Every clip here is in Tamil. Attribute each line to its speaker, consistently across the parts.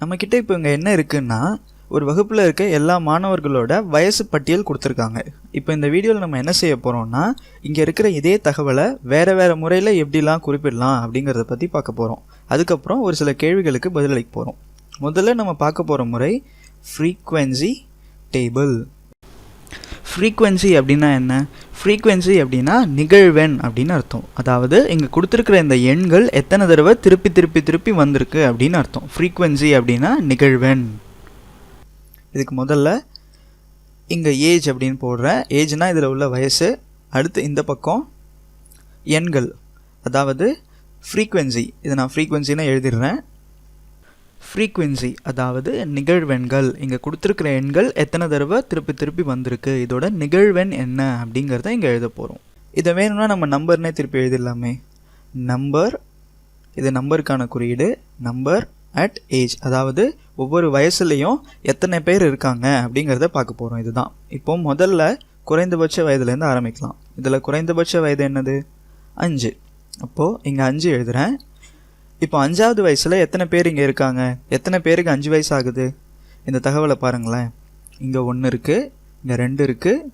Speaker 1: நம்மக்கிட்ட இப்போ இங்கே என்ன இருக்குன்னா ஒரு வகுப்பில் இருக்க எல்லா மாணவர்களோட வயசு பட்டியல் கொடுத்துருக்காங்க. இப்போ இந்த வீடியோவில் நம்ம என்ன செய்ய போகிறோம்னா இங்கே இருக்கிற இதே தகவலை வேறு வேறு முறையில் எப்படிலாம் குறிப்பிடலாம் அப்படிங்கிறத பற்றி பார்க்க போகிறோம் அதுக்கப்புறம் ஒரு சில கேள்விகளுக்கு பதிலளிக்க போகிறோம் முதல்ல நம்ம பார்க்க போகிற முறை ஃப்ரீக்வன்சி டேபிள் ஃப்ரீக்வன்சி அப்படின்னா என்ன? ஃப்ரீக்வன்சி அப்படின்னா நிகழ்வெண் அப்படின்னு அர்த்தம். அதாவது இங்கே கொடுத்துருக்கிற இந்த எண்கள் எத்தனை தடவை திருப்பி திருப்பி திருப்பி வந்திருக்கு அப்படின்னு அர்த்தம். ஃப்ரீக்வன்சி அப்படின்னா நிகழ்வெண். இதுக்கு முதல்ல இங்கே ஏஜ் அப்படின்னு போடுறேன் ஏஜ்னால் இதில் உள்ள வயசு அடுத்து இந்த பக்கம் எண்கள். அதாவது ஃப்ரீக்வன்சி இதை நான் ஃப்ரீக்வன்சின்னு எழுதிடுறேன். ஃப்ரீக்குவென்சி அதாவது நிகழ்வெண்கள். இங்கே கொடுத்துருக்கிற எண்கள் எத்தனை தடவை திருப்பி திருப்பி வந்திருக்கு? இதோட நிகழ்வெண் என்ன அப்படிங்கிறத இங்கே எழுத போகிறோம் இதை வேணும்னா நம்ம நம்பர்னே திருப்பி எழுதிடலாமே. நம்பர் இது நம்பருக்கான குறியீடு. நம்பர் அட் ஏஜ் அதாவது ஒவ்வொரு வயசுலேயும் எத்தனை பேர் இருக்காங்க அப்படிங்கிறத பார்க்க போகிறோம் இதுதான். இப்போ முதல்ல குறைந்தபட்ச வயதுலேருந்து ஆரம்பிக்கலாம். இதில் குறைந்தபட்ச வயது என்னது? அஞ்சு. அப்போது இங்கே அஞ்சு எழுதுகிறேன் இப்போ அஞ்சாவது வயசில் எத்தனை பேர் இங்கே இருக்காங்க? எத்தனை பேருக்கு அஞ்சு வயசு ஆகுது? இந்த தகவலை பாருங்களேன். இங்கே ஒன்று இருக்குது இங்கே ரெண்டு இருக்குது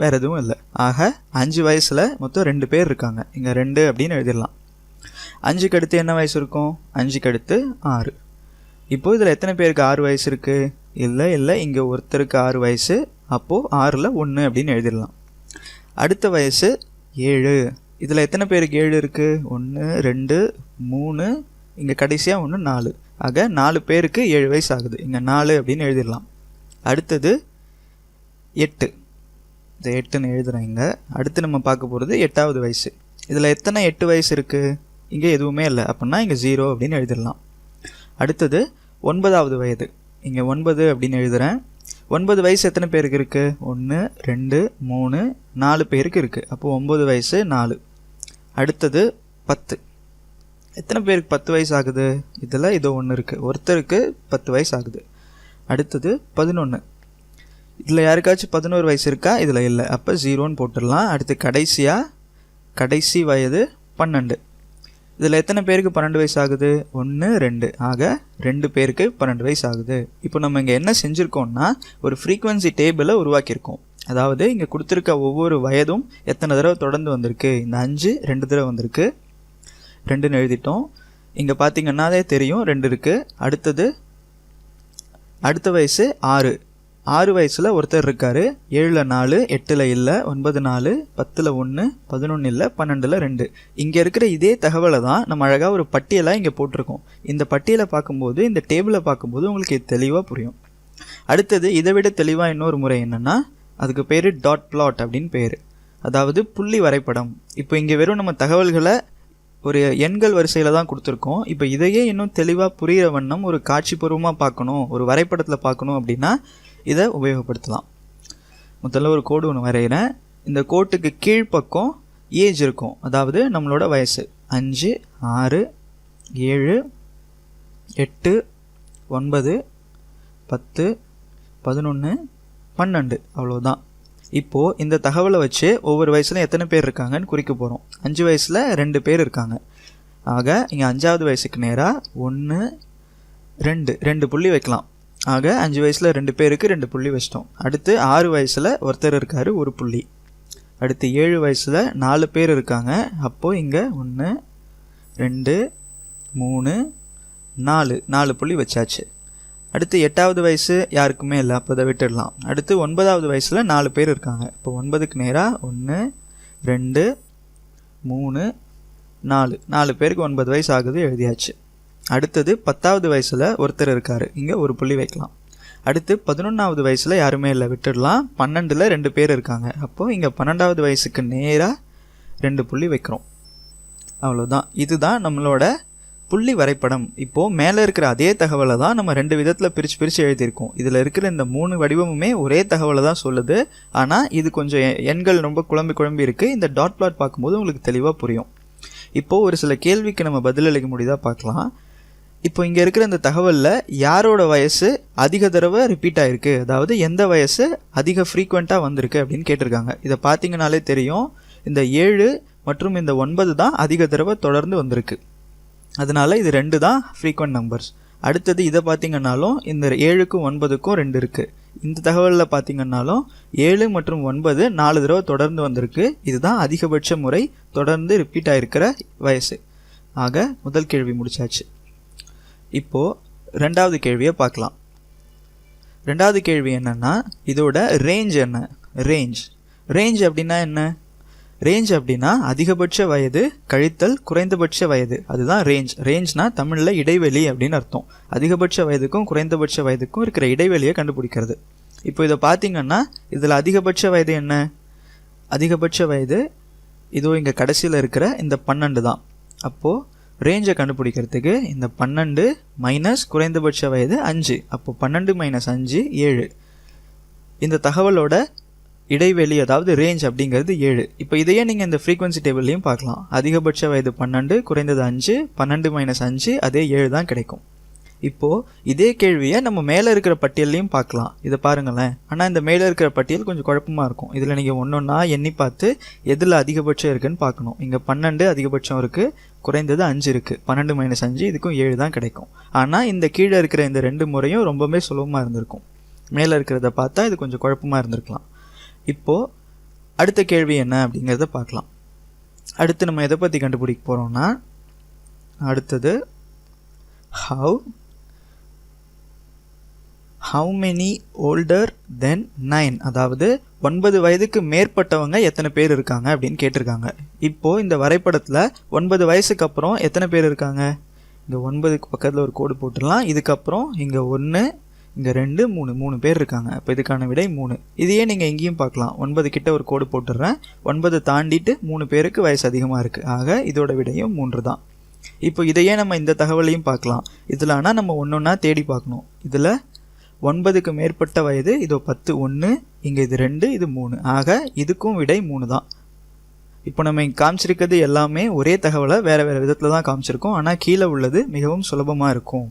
Speaker 1: வேறு எதுவும் இல்லை. ஆக அஞ்சு வயசில் மொத்தம் ரெண்டு பேர் இருக்காங்க. இங்கே ரெண்டு அப்படின்னு எழுதிடலாம். அஞ்சுக்கு அடுத்து என்ன வயசு இருக்கும்? அஞ்சுக்கு அடுத்து ஆறு. இப்போது இதில் எத்தனை பேருக்கு ஆறு வயசு இருக்குது இல்லை இல்லை இங்கே ஒருத்தருக்கு ஆறு வயசு அப்போது ஆறில் ஒன்று அப்படின்னு எழுதிடலாம். அடுத்த வயசு ஏழு. இதில் எத்தனை பேருக்கு ஏழு இருக்குது ஒன்று ரெண்டு மூணு இங்கே கடைசியாக ஒன்று நாலு. ஆக நாலு பேருக்கு ஏழு வயசு ஆகுது இங்கே நாலு அப்படின்னு எழுதிடலாம். அடுத்தது எட்டு. இந்த எட்டுன்னு எழுதுகிறேன் இங்கே. அடுத்து நம்ம பார்க்க போகிறது எட்டாவது வயசு. இதில் எத்தனை எட்டு வயசு இருக்குது இங்கே எதுவுமே இல்லை. அப்படின்னா இங்கே ஜீரோ அப்படின்னு எழுதிடலாம். அடுத்தது ஒன்பதாவது வயது. இங்கே ஒன்பது அப்படின்னு எழுதுகிறேன் ஒன்பது வயசு எத்தனை பேருக்கு இருக்குது ஒன்று ரெண்டு மூணு நாலு பேருக்கு இருக்குது அப்போது ஒம்பது வயசு நாலு. அடுத்தது பத்து. எத்தனை பேருக்கு பத்து வயசு ஆகுது இதில் ஏதோ ஒன்று இருக்குது ஒருத்தருக்கு பத்து வயசு ஆகுது அடுத்தது பதினொன்று இதில் யாருக்காச்சும் பதினோரு வயசு இருக்கா? இதில் இல்லை. அப்போ ஜீரோன்னு போட்டுடலாம். அடுத்து கடைசியாக கடைசி வயது பன்னெண்டு. இதில் எத்தனை பேருக்கு பன்னெண்டு வயசு ஆகுது ஒன்று ரெண்டு. ஆக ரெண்டு பேருக்கு பன்னெண்டு வயசு ஆகுது இப்போ நம்ம இங்கே என்ன செஞ்சுருக்கோம்னா ஒரு ஃப்ரீக்வன்சி டேபிளை உருவாக்கியிருக்கோம். அதாவது இங்கே கொடுத்துருக்க ஒவ்வொரு வயதும் எத்தனை தடவை தொடர்ந்து வந்திருக்கு? இந்த அஞ்சு ரெண்டு தடவை வந்திருக்கு. ரெண்டுன்னு எழுதிட்டோம். இங்கே பார்த்தீங்கன்னாலே தெரியும். ரெண்டு இருக்குது அடுத்தது அடுத்த வயசு ஆறு. ஆறு வயசில் ஒருத்தர் இருக்கார். ஏழில் நாலு எட்டில் இல்லை ஒன்பது நாலு பத்தில் ஒன்று பதினொன்று இல்லை பன்னெண்டில் ரெண்டு. இங்கே இருக்கிற இதே தகவலை தான் நம்ம அழகாக ஒரு பட்டியலாக இங்கே போட்டிருக்கோம். இந்த பட்டியலை பார்க்கும்போது இந்த டேபிளை பார்க்கும்போது உங்களுக்கு இது தெளிவாக புரியும். அடுத்தது இதை விட தெளிவாக இன்னொரு முறை என்னென்னா அதுக்கு பேர் டாட் பிளாட் அப்படின்னு பேர். அதாவது புள்ளி வரைபடம். இப்போ இங்கே வெறும் நம்ம தகவல்களை ஒரு எண்கள் வரிசையில் தான் கொடுத்துருக்கோம். இப்போ இதையே இன்னும் தெளிவாக புரிகிற வண்ணம் ஒரு காட்சிபூர்வமாக பார்க்கணும் ஒரு வரைபடத்தில் பார்க்கணும் அப்படின்னா இதை உபயோகப்படுத்தலாம். முதல்ல ஒரு கோடு ஒன்று வரைகிறேன் இந்த கோட்டுக்கு கீழ்ப்பக்கம் ஏஜ் இருக்கும். அதாவது நம்மளோட வயசு. அஞ்சு ஆறு ஏழு எட்டு ஒன்பது பத்து பதினொன்று பன்னெண்டு. அவ்வளோதான் இப்போது இந்த தகவலை வச்சு ஒவ்வொரு வயசுலையும் எத்தனை பேர் இருக்காங்கன்னு குறிக்க போகிறோம் அஞ்சு வயசில் ரெண்டு பேர் இருக்காங்க. ஆக இங்கே அஞ்சாவது வயசுக்கு நேராக ஒன்று ரெண்டு ரெண்டு புள்ளி வைக்கலாம். ஆக அஞ்சு வயசில் ரெண்டு பேருக்கு ரெண்டு புள்ளி வச்சிட்டோம். அடுத்து ஆறு வயசில் ஒருத்தர் இருக்கார் ஒரு புள்ளி. அடுத்து ஏழு வயசில் நாலு பேர் இருக்காங்க. அப்போது இங்கே ஒன்று ரெண்டு மூணு நாலு நாலு புள்ளி வச்சாச்சு. அடுத்து எட்டாவது வயசு யாருக்குமே இல்லை அப்போ அதை விட்டுடலாம். அடுத்து ஒன்பதாவது வயசில் நாலு பேர் இருக்காங்க. இப்போ ஒன்பதுக்கு நேராக ஒன்று ரெண்டு மூணு நாலு. நாலு பேருக்கு ஒன்பது வயசு ஆகுது எழுதியாச்சு. அடுத்தது பத்தாவது வயசில் ஒருத்தர் இருக்கார். இங்கே ஒரு புள்ளி வைக்கலாம். அடுத்து பதினொன்றாவது வயசில் யாருமே இல்லை விட்டுடலாம். பன்னெண்டில் ரெண்டு பேர் இருக்காங்க. அப்போது இங்கே பன்னெண்டாவது வயசுக்கு நேராக ரெண்டு புள்ளி வைக்கிறோம். அவ்வளோதான் இதுதான் நம்மளோட புள்ளி வரைபடம் இப்போது மேலே இருக்கிற அதே தகவலை தான் நம்ம ரெண்டு விதத்தில் பிரித்து பிரித்து எழுதியிருக்கோம். இதில் இருக்கிற இந்த மூணு வடிவமுமே ஒரே தகவலை தான் சொல்லுது. ஆனால் இது கொஞ்சம் எண்கள் ரொம்ப குழம்பி குழம்பி இருக்குது இந்த டாட் பிளாட் பார்க்கும்போது உங்களுக்கு தெளிவாக புரியும். இப்போது ஒரு சில கேள்விக்கு நம்ம பதிலளிக்க முடியுதா பார்க்கலாம். இப்போ இங்கே இருக்கிற இந்த தகவலில் யாரோட வயசு அதிக தடவை ரிப்பீட் ஆகிருக்கு அதாவது எந்த வயசு அதிக ஃப்ரீக்வெண்ட்டாக வந்திருக்கு அப்படின்னு கேட்டிருக்காங்க. இதை பார்த்தீங்கனாலே தெரியும். இந்த ஏழு மற்றும் இந்த ஒன்பது தான் அதிக தடவை தொடர்ந்து வந்திருக்கு. அதனால் இது ரெண்டு தான் ஃப்ரீக்வெண்ட் நம்பர்ஸ் அடுத்தது இதை பார்த்தீங்கன்னாலும் இந்த ஏழுக்கும் ஒன்பதுக்கும் ரெண்டு இருக்குது இந்த தகவலில் பார்த்தீங்கன்னாலும் ஏழு மற்றும் ஒன்பது நாலு தடவை தொடர்ந்து வந்திருக்கு. இதுதான் அதிகபட்ச முறை தொடர்ந்து ரிப்பீட் ஆகிருக்கிற வயசு. ஆக முதல் கேள்வி முடிச்சாச்சு. இப்போது ரெண்டாவது கேள்வியை பார்க்கலாம். ரெண்டாவது கேள்வி என்னென்னா இதோட ரேஞ்ச் என்ன? ரேஞ்ச் ரேஞ்ச் அப்படின்னா என்ன? ரேஞ்ச் அப்படின்னா அதிகபட்ச வயது கழித்தல் குறைந்தபட்ச வயது. அதுதான் ரேஞ்ச் ரேஞ்ச்னா தமிழில் இடைவெளி அப்படின்னு அர்த்தம். அதிகபட்ச வயதுக்கும் குறைந்தபட்ச வயதுக்கும் இருக்கிற இடைவெளியை கண்டுபிடிக்கிறது. இப்போ இதை பார்த்தீங்கன்னா இதில் அதிகபட்ச வயது என்ன? அதிகபட்ச வயது இதோ இங்கே கடைசியில் இருக்கிற இந்த பன்னெண்டு தான். அப்போது ரேஞ்சை கண்டுபிடிக்கிறதுக்கு இந்த பன்னெண்டு மைனஸ் குறைந்தபட்ச வயது அஞ்சு. அப்போ பன்னெண்டு மைனஸ் அஞ்சு ஏழு. இந்த தகவலோட இடைவெளி அதாவது ரேஞ்ச் அப்படிங்கிறது ஏழு. இப்போ இதையே நீங்கள் இந்த ஃப்ரீக்வன்சி டேபிள்லையும் பார்க்கலாம். அதிகபட்ச வயது பன்னெண்டு குறைந்தது அஞ்சு பன்னெண்டு மைனஸ் அஞ்சு அதே ஏழு தான் கிடைக்கும். இப்போது இதே கேள்வியை நம்ம மேலே இருக்கிற பட்டியல்லையும் பார்க்கலாம். இதை பாருங்களேன். ஆனால் இந்த மேலே இருக்கிற பட்டியல் கொஞ்சம் குழப்பமாக இருக்கும். இதில் நீங்கள் ஒன்று ஒன்றா எண்ணி பார்த்து எதில் அதிகபட்சம் இருக்குன்னு பார்க்கணும். இங்கே பன்னெண்டு அதிகபட்சம் இருக்குது குறைந்தது அஞ்சு இருக்குது பன்னெண்டு மைனஸ் அஞ்சு இதுக்கும் ஏழு தான் கிடைக்கும். ஆனால் இந்த கீழே இருக்கிற இந்த ரெண்டு முறையும் ரொம்பவே சுலபமாக இருந்திருக்கும். மேலே இருக்கிறத பார்த்தா இது கொஞ்சம் குழப்பமாக இருந்திருக்கலாம். இப்போது அடுத்த கேள்வி என்ன அப்படிங்கிறத பார்க்கலாம். அடுத்து நம்ம எதை பற்றி கண்டுபிடிக்க போகிறோம்னா அடுத்தது how how many older than nine அதாவது ஒன்பது வயதுக்கு மேற்பட்டவங்க எத்தனை பேர் இருக்காங்க அப்படின்னு கேட்டிருக்காங்க. இப்போது இந்த வரைபடத்தில் ஒன்பது வயசுக்கு அப்புறம் எத்தனை பேர் இருக்காங்க? இங்கே ஒன்பதுக்கு பக்கத்தில் ஒரு கோடு போட்டுடலாம். இதுக்கப்புறம் இங்கே ஒன்று இங்கே ரெண்டு மூணு மூணு பேர் இருக்காங்க. இப்போ இதுக்கான விடை மூணு. இதையே நீங்கள் எங்கேயும் பார்க்கலாம். ஒன்பது கிட்ட ஒரு கோடு போட்டுடுறேன். ஒன்பது தாண்டிட்டு மூணு பேருக்கு வயசு அதிகமாக இருக்குது ஆக இதோட விடையும் மூன்று தான். இப்போ இதையே நம்ம இந்த தகவலையும் பார்க்கலாம். இதில் ஆனால் நம்ம ஒன்று ஒன்றா தேடி பார்க்கணும். இதில் ஒன்பதுக்கு மேற்பட்ட வயது இதோ பத்து ஒன்று இங்கே இது ரெண்டு இது மூணு. ஆக இதுக்கும் விடை மூணு தான். இப்போ நம்ம இங்கே காமிச்சிருக்கிறது எல்லாமே ஒரே தகவலை வேறு வேறு விதத்தில் தான் காமிச்சிருக்கோம். ஆனால் கீழே உள்ளது மிகவும் சுலபமாக இருக்கும்.